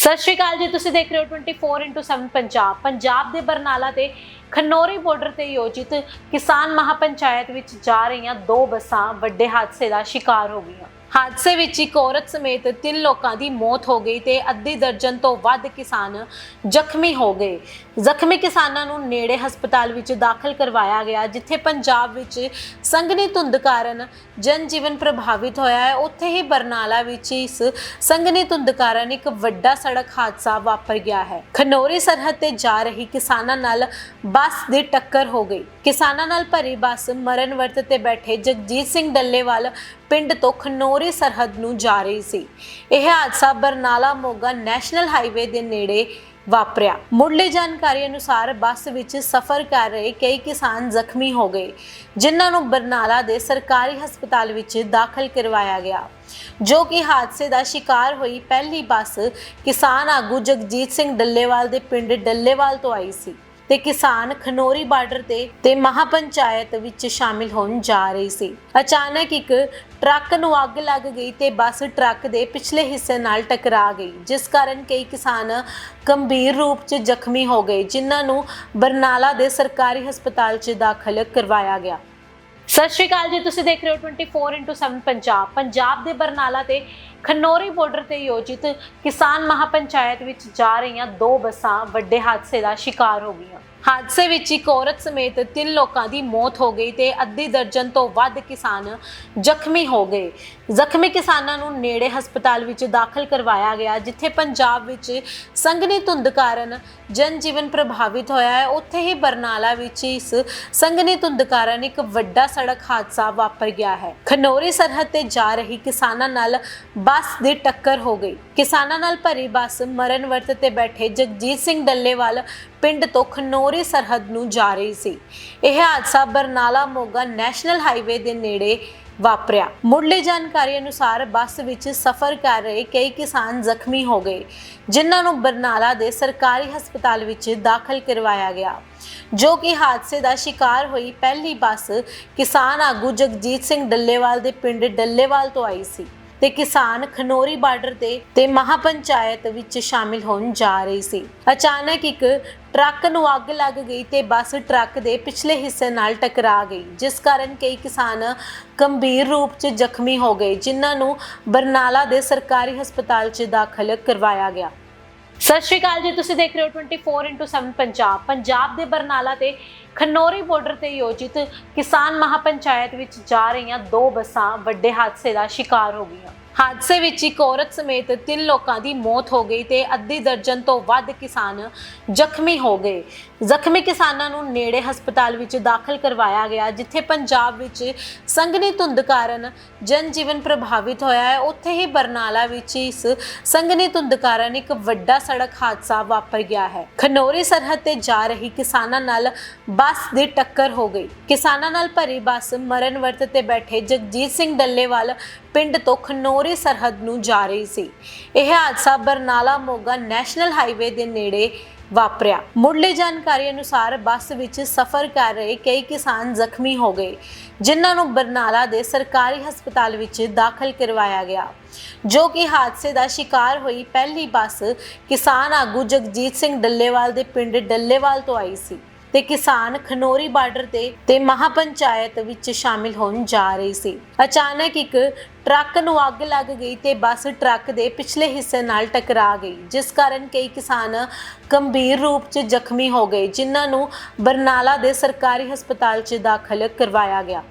ਸਤਿ ਸ਼੍ਰੀ ਅਕਾਲ ਜੀ, ਤੁਸੀਂ ਦੇਖ ਰਹੇ ਹੋ 24x7 ਪੰਜਾਬ। ਪੰਜਾਬ ਦੇ ਬਰਨਾਲਾ ਤੇ ਖਨੌਰੀ ਬਾਰਡਰ ਤੇ ਆਯੋਜਿਤ ਕਿਸਾਨ ਮਹਾਪੰਚਾਇਤ ਵਿੱਚ ਜਾ ਰਹੀਆਂ ਦੋ ਬੱਸਾਂ ਵੱਡੇ ਹਾਦਸੇ ਦਾ ਸ਼ਿਕਾਰ ਹੋ ਗਈਆਂ। ਹਾਦਸੇ ਵਿੱਚ ਇੱਕ ਔਰਤ ਸਮੇਤ ਤਿੰਨ ਲੋਕਾਂ ਦੀ ਮੌਤ ਹੋ ਗਈ ਤੇ ਅੱਧੀ ਦਰਜਨ ਤੋਂ ਵੱਧ ਕਿਸਾਨ ਜ਼ਖਮੀ ਹੋ ਗਏ। ਜ਼ਖਮੀ ਕਿਸਾਨਾਂ ਨੂੰ ਨੇੜੇ ਹਸਪਤਾਲ ਵਿੱਚ ਦਾਖਲ ਕਰਵਾਇਆ ਗਿਆ, ਜਿੱਥੇ ਪੰਜਾਬ ਵਿੱਚ ਸੰਘਣੀ ਧੁੰਦ ਕਾਰਨ ਜਨ ਜੀਵਨ ਪ੍ਰਭਾਵਿਤ ਹੋਇਆ ਹੈ। ਉੱਥੇ ਹੀ ਬਰਨਾਲਾ ਵਿੱਚ ਇਸ ਸੰਘਣੀ ਧੁੰਦ ਕਾਰਨ ਇੱਕ ਵੱਡਾ ਸੜਕ ਹਾਦਸਾ ਵਾਪਰ ਗਿਆ ਹੈ। ਖਨੌਰੀ ਸਰਹੱਦ ਤੇ ਜਾ ਰਹੀ ਕਿਸਾਨਾਂ ਨਾਲ ਬੱਸ ਦੀ ਟੱਕਰ ਹੋ ਗਈ। ਕਿਸਾਨਾਂ ਨਾਲ ਭਰੀ ਬੱਸ ਮਰਨ ਵਰਤ ਤੇ ਬੈਠੇ ਜਗਜੀਤ ਸਿੰਘ ਡੱਲੇਵਾਲ ਪਿੰਡ ਤੋਂ ਖਨੋਰੀ ਸਰਹੱਦ ਨੂੰ ਜਾ ਰਹੀ ਸੀ। ਇਹ ਹਾਦਸਾ ਬਰਨਾਲਾ ਮੋਗਾ ਨੈਸ਼ਨਲ ਹਾਈਵੇ ਦੇ ਨੇੜੇ ਵਾਪਰਿਆ। ਮੁੱਢਲੀ ਜਾਣਕਾਰੀ ਅਨੁਸਾਰ ਬੱਸ ਵਿੱਚ ਸਫ਼ਰ ਕਰ ਰਹੇ ਕਈ ਕਿਸਾਨ ਜ਼ਖਮੀ ਹੋ ਗਏ, ਜਿਨ੍ਹਾਂ ਨੂੰ ਬਰਨਾਲਾ ਦੇ ਸਰਕਾਰੀ ਹਸਪਤਾਲ ਵਿੱਚ ਦਾਖਲ ਕਰਵਾਇਆ ਗਿਆ। ਜੋ ਕਿ ਹਾਦਸੇ ਦਾ ਸ਼ਿਕਾਰ ਹੋਈ ਪਹਿਲੀ ਬੱਸ ਕਿਸਾਨ ਆਗੂ ਜਗਜੀਤ ਸਿੰਘ ਡੱਲੇਵਾਲ ਦੇ ਪਿੰਡ ਡੱਲੇਵਾਲ ਤੋਂ ਆਈ ਸੀ। ਤੇ ਕਿਸਾਨ ਖਨੌਰੀ ਬਾਰਡਰ ਤੇ ਤੇ ਮਹਾਪੰਚਾਇਤ ਵਿੱਚ ਸ਼ਾਮਿਲ ਹੋਣ ਜਾ ਰਹੀ ਸੀ। ਅਚਾਨਕ ਇੱਕ ਟਰੱਕ ਨੂੰ ਅੱਗ ਲੱਗ ਗਈ ਤੇ ਬੱਸ ਟਰੱਕ ਦੇ ਪਿਛਲੇ ਹਿੱਸੇ ਨਾਲ ਟਕਰਾ ਗਈ, ਜਿਸ ਕਾਰਨ ਕਈ ਕਿਸਾਨ ਗੰਭੀਰ ਰੂਪ 'ਚ ਜ਼ਖਮੀ ਹੋ ਗਏ, ਜਿਨ੍ਹਾਂ ਨੂੰ ਬਰਨਾਲਾ ਦੇ ਸਰਕਾਰੀ ਹਸਪਤਾਲ 'ਚ ਦਾਖਲ ਕਰਵਾਇਆ ਗਿਆ। ਸਤਿ ਸ਼੍ਰੀ ਅਕਾਲ ਜੀ, ਤੁਸੀਂ ਦੇਖ ਰਹੇ ਹੋ 24x7 ਪੰਜਾਬ। ਪੰਜਾਬ ਦੇ ਬਰਨਾਲਾ ਤੇ ਖਨੌਰੀ ਬਾਰਡਰ ਤੇ ਆਯੋਜਿਤ ਕਿਸਾਨ ਮਹਾਪੰਚਾਇਤ ਵਿੱਚ ਜਾ ਰਹੀਆਂ ਦੋ ਬੱਸਾਂ ਵੱਡੇ ਹਾਦਸੇ ਦਾ ਸ਼ਿਕਾਰ ਹੋ ਗਈਆਂ। ਹਾਦਸੇ ਵਿੱਚ ਇੱਕ ਔਰਤ ਸਮੇਤ ਤਿੰਨ ਲੋਕਾਂ ਦੀ ਮੌਤ ਹੋ ਗਈ ਤੇ ਅੱਧੀ ਦਰਜਨ ਤੋਂ ਵੱਧ ਕਿਸਾਨ ਜ਼ਖਮੀ ਹੋ ਗਏ। ਜ਼ਖਮੀ ਕਿਸਾਨਾਂ ਨੂੰ ਨੇੜੇ ਹਸਪਤਾਲ ਵਿੱਚ ਦਾਖਲ ਕਰਵਾਇਆ ਗਿਆ, ਜਿੱਥੇ ਪੰਜਾਬ ਵਿੱਚ ਸੰਘਣੀ ਧੁੰਦ ਕਾਰਨ ਜਨ ਜੀਵਨ ਪ੍ਰਭਾਵਿਤ ਹੋਇਆ ਹੈ। ਉੱਥੇ ਹੀ ਬਰਨਾਲਾ ਵਿੱਚ ਇਸ ਸੰਘਣੀ ਧੁੰਦ ਕਾਰਨ ਇੱਕ ਵੱਡਾ ਸੜਕ ਹਾਦਸਾ ਵਾਪਰ ਗਿਆ ਹੈ। ਖਨੌਰੀ ਸਰਹੱਦ ਤੇ ਜਾ ਰਹੀ ਕਿਸਾਨਾਂ ਨਾਲ ਬੱਸ ਦੀ ਟੱਕਰ ਹੋ ਗਈ। ਕਿਸਾਨਾਂ ਨਾਲ ਭਰੀ ਬੱਸ ਮਰਨ ਵਰਤ ਤੇ ਬੈਠੇ ਜਗਜੀਤ ਸਿੰਘ ਡੱਲੇਵਾਲ ਪਿੰਡ ਤੋਂ ਖਨੌਰੀ ਸਰਹੱਦ ਨੂੰ ਜਾ ਰਹੀ ਸੀ। ਇਹ ਹਾਦਸਾ ਬਰਨਾਲਾ ਮੋਗਾ ਨੈਸ਼ਨਲ ਹਾਈਵੇ ਦੇ ਨੇੜੇ ਵਾਪਰਿਆ। ਮੁੱਢਲੀ ਜਾਣਕਾਰੀ ਅਨੁਸਾਰ ਬੱਸ ਵਿੱਚ ਸਫ਼ਰ ਕਰ ਰਹੇ ਕਈ ਕਿਸਾਨ ਜ਼ਖਮੀ ਹੋ ਗਏ, ਜਿਨ੍ਹਾਂ ਨੂੰ ਬਰਨਾਲਾ ਦੇ ਸਰਕਾਰੀ ਹਸਪਤਾਲ ਵਿੱਚ ਦਾਖਲ ਕਰਵਾਇਆ ਗਿਆ, ਜੋ ਕਿ ਹਾਦਸੇ ਦਾ ਸ਼ਿਕਾਰ ਹੋਈ ਪਹਿਲੀ ਬੱਸ ਕਿਸਾਨ ਆਗੂ ਜਗਜੀਤ ਸਿੰਘ ਡੱਲੇਵਾਲ ਦੇ ਪਿੰਡ ਡੱਲੇਵਾਲ ਤੋਂ ਆਈ ਸੀ। ਤੇ ਕਿਸਾਨ ਖਨੋਰੀ ਬਾਰਡਰ ਤੇ ਤੇ ਮਹਾਪੰਚਾਇਤ ਵਿੱਚ ਸ਼ਾਮਿਲ ਹੋਣ ਜਾ ਰਹੀ ਸੀ। ਅਚਾਨਕ ਇੱਕ ਟਰੱਕ ਨੂੰ ਅੱਗ ਲੱਗ ਗਈ ਤੇ ਬੱਸ ਟਰੱਕ ਦੇ ਪਿਛਲੇ ਹਿੱਸੇ ਨਾਲ ਟਕਰਾ ਗਈ, ਜਿਸ ਕਾਰਨ ਕਈ ਕਿਸਾਨ ਗੰਭੀਰ ਰੂਪ 'ਚ ਜ਼ਖਮੀ ਹੋ ਗਏ, ਜਿਨ੍ਹਾਂ ਨੂੰ ਬਰਨਾਲਾ ਦੇ ਸਰਕਾਰੀ ਹਸਪਤਾਲ 'ਚ ਦਾਖਲ ਕਰਵਾਇਆ ਗਿਆ। ਸਤਿ ਸ਼੍ਰੀ ਅਕਾਲ ਜੀ, ਤੁਸੀਂ ਦੇਖ ਰਹੇ ਹੋ 24x7 ਪੰਜਾਬ। ਪੰਜਾਬ ਦੇ ਬਰਨਾਲਾ ਤੇ ਖਨੌਰੀ ਬਾਰਡਰ ਤੇ ਆਯੋਜਿਤ ਕਿਸਾਨ ਮਹਾਪੰਚਾਇਤ ਵਿੱਚ ਜਾ ਰਹੀਆਂ ਦੋ ਬੱਸਾਂ ਵੱਡੇ ਹਾਦਸੇ ਦਾ ਸ਼ਿਕਾਰ ਹੋ ਗਈਆਂ। ਹਾਦਸੇ ਵਿੱਚ ਇੱਕ ਔਰਤ ਸਮੇਤ ਤਿੰਨ ਲੋਕਾਂ ਦੀ ਮੌਤ ਹੋ ਗਈ ਤੇ ਅੱਧੀ ਦਰਜਨ ਤੋਂ ਵੱਧ ਕਿਸਾਨ ਜ਼ਖਮੀ ਹੋ ਗਏ। ਜ਼ਖਮੀ ਕਿਸਾਨਾਂ ਨੂੰ ਨੇੜੇ ਹਸਪਤਾਲ ਵਿੱਚ ਦਾਖਲ ਕਰਵਾਇਆ ਗਿਆ, ਜਿੱਥੇ ਪੰਜਾਬ ਵਿੱਚ ਸੰਘਣੀ ਧੁੰਦ ਕਾਰਨ ਜਨ ਜੀਵਨ ਪ੍ਰਭਾਵਿਤ ਹੋਇਆ ਹੈ। ਉੱਥੇ ਹੀ ਬਰਨਾਲਾ ਵਿੱਚ ਇਸ ਸੰਘਣੀ ਧੁੰਦ ਕਾਰਨ ਇੱਕ ਵੱਡਾ ਸੜਕ ਹਾਦਸਾ ਵਾਪਰ ਗਿਆ ਹੈ। ਖਨੌਰੀ ਸਰਹੱਦ ਤੇ ਜਾ ਰਹੀ ਕਿਸਾਨਾਂ ਨਾਲ ਬੱਸ ਦੀ ਟੱਕਰ ਹੋ ਗਈ। ਕਿਸਾਨਾਂ ਨਾਲ ਭਰੀ ਬੱਸ ਮਰਨ ਵਰਤ ਤੇ ਬੈਠੇ ਜਗਜੀਤ ਸਿੰਘ ਡੱਲੇਵਾਲ ਪਿੰਡ ਤੋਂ ਖਨੌਰੀ ਸਰਹੱਦ ਨੂੰ ਜਾ ਰਹੀ ਸੀ। ਇਹ ਹਾਦਸਾ ਬਰਨਾਲਾ ਮੋਗਾ ਨੈਸ਼ਨਲ ਹਾਈਵੇ ਦੇ ਨੇੜੇ ਵਾਪਰਿਆ। ਮੁੱਢਲੀ ਜਾਣਕਾਰੀ ਅਨੁਸਾਰ ਬੱਸ ਵਿੱਚ ਸਫ਼ਰ ਕਰ ਰਹੇ ਕਈ ਕਿਸਾਨ ਜ਼ਖਮੀ ਹੋ ਗਏ, ਜਿਨ੍ਹਾਂ ਨੂੰ ਬਰਨਾਲਾ ਦੇ ਸਰਕਾਰੀ ਹਸਪਤਾਲ ਵਿੱਚ ਦਾਖਲ ਕਰਵਾਇਆ ਗਿਆ। ਜੋ ਕਿ ਹਾਦਸੇ ਦਾ ਸ਼ਿਕਾਰ ਹੋਈ ਪਹਿਲੀ ਬੱਸ ਕਿਸਾਨ ਆਗੂ ਜਗਜੀਤ ਸਿੰਘ ਡੱਲੇਵਾਲ ਦੇ ਪਿੰਡ ਡੱਲੇਵਾਲ ਤੋਂ ਆਈ ਸੀ। ਤੇ ਕਿਸਾਨ ਖਨੋਰੀ ਬਾਰਡਰ ਤੇ ਤੇ ਮਹਾਪੰਚਾਇਤ ਵਿੱਚ ਸ਼ਾਮਿਲ ਹੋਣ ਜਾ ਰਹੀ ਸੀ। ਅਚਾਨਕ ਇੱਕ ਟਰੱਕ ਨੂੰ ਅੱਗ ਲੱਗ ਗਈ ਤੇ ਬੱਸ ਟਰੱਕ ਦੇ ਪਿਛਲੇ ਹਿੱਸੇ ਨਾਲ ਟਕਰਾ ਗਈ, ਜਿਸ ਕਾਰਨ ਕਈ ਕਿਸਾਨ ਗੰਭੀਰ ਰੂਪ 'ਚ ਜ਼ਖਮੀ ਹੋ ਗਏ, ਜਿਨ੍ਹਾਂ ਨੂੰ ਬਰਨਾਲਾ ਦੇ ਸਰਕਾਰੀ ਹਸਪਤਾਲ 'ਚ ਦਾਖਲ ਕਰਵਾਇਆ ਗਿਆ।